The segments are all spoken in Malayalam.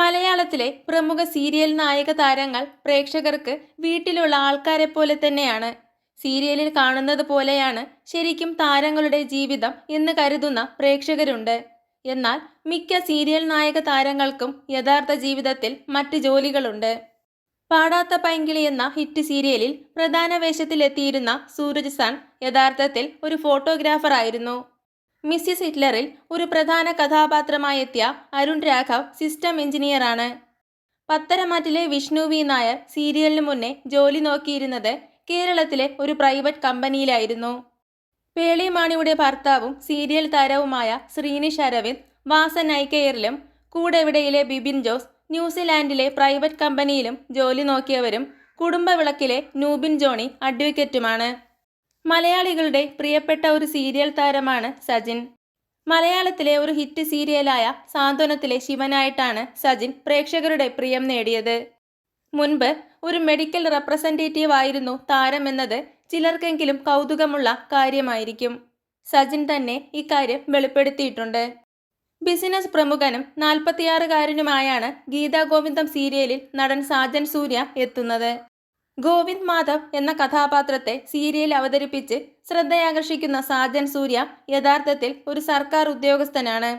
മലയാളത്തിലെ പ്രമുഖ സീരിയൽ നായക താരങ്ങൾ പ്രേക്ഷകർക്ക് വീട്ടിലുള്ള ആൾക്കാരെ പോലെ തന്നെയാണ്. സീരിയലിൽ കാണുന്നത് പോലെയാണ് ശരിക്കും താരങ്ങളുടെ ജീവിതം എന്ന് കരുതുന്ന പ്രേക്ഷകരുണ്ട്. എന്നാൽ മിക്ക സീരിയൽ നായക താരങ്ങൾക്കും യഥാർത്ഥ ജീവിതത്തിൽ മറ്റ് ജോലികളുണ്ട്. പാടാത്ത പൈങ്കിളി എന്ന ഹിറ്റ് സീരിയലിൽ പ്രധാന വേഷത്തിലെത്തിയിരുന്ന സൂരജ് സൺ യഥാർത്ഥത്തിൽ ഒരു ഫോട്ടോഗ്രാഫർ ആയിരുന്നു മിസ്സിസ് ഹിറ്റ്ലറിൽ ഒരു പ്രധാന കഥാപാത്രമായെത്തിയ അരുൺ രാഘവ് സിസ്റ്റം എഞ്ചിനീയറാണ്. പത്തരമാറ്റിലെ വിഷ്ണു വി. നായർ സീരിയലിന് മുന്നേ ജോലി നോക്കിയിരുന്നത് കേരളത്തിലെ ഒരു പ്രൈവറ്റ് കമ്പനിയിലായിരുന്നു. പേളിമാണിയുടെ ഭർത്താവും സീരിയൽ താരവുമായ ശ്രീനിഷ് അരവിന്ദ് വാസൻ ഐക്കെയറിലും കൂടെവിടയിലെ ബിബിൻ ജോസ് ന്യൂസിലാൻഡിലെ പ്രൈവറ്റ് കമ്പനിയിലും ജോലി നോക്കിയവരും കുടുംബവിളക്കിലെ നൂബിൻ ജോണി അഡ്വക്കേറ്റുമാണ്. മലയാളികളുടെ പ്രിയപ്പെട്ട ഒരു സീരിയൽ താരമാണ് സജിൻ. മലയാളത്തിലെ ഒരു ഹിറ്റ് സീരിയലായ സാന്ത്വനത്തിലെ ശിവനായിട്ടാണ് സജിൻ പ്രേക്ഷകരുടെ പ്രിയം നേടിയത്. മുൻപ് ഒരു മെഡിക്കൽ റെപ്രസെന്റേറ്റീവ് ആയിരുന്നു താരമെന്നത് ചിലർക്കെങ്കിലും കൗതുകമുള്ള കാര്യമായിരിക്കും. സജിൻ തന്നെ ഇക്കാര്യം വെളിപ്പെടുത്തിയിട്ടുണ്ട്. ബിസിനസ് പ്രമുഖനും നാൽപ്പത്തിയാറുകാരനുമായാണ് ഗീതാ ഗോവിന്ദം സീരിയലിൽ നടൻ സാജൻ സൂര്യ എത്തുന്നത്. ഗോവിന്ദ് മാധവ് എന്ന കഥാപാത്രത്തെ സീരിയൽ അവതരിപ്പിച്ച് ശ്രദ്ധയാകർഷിക്കുന്ന സാജൻ സൂര്യ യഥാർത്ഥത്തിൽ ഒരു സർക്കാർ ഉദ്യോഗസ്ഥനാണ്.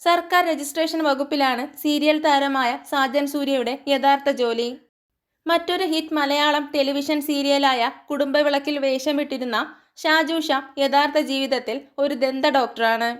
സർക്കാർ രജിസ്ട്രേഷൻ വകുപ്പിലാണ് സീരിയൽ താരമായ സാജൻ സൂര്യയുടെ യഥാർത്ഥ ജോലി. മറ്റൊരു ഹിറ്റ് മലയാളം ടെലിവിഷൻ സീരിയലായ കുടുംബവിളക്കിൽ വേഷമിട്ടിരുന്ന ഷാജു ഷാ യഥാർത്ഥ ജീവിതത്തിൽ ഒരു ദന്ത ഡോക്ടറാണ്.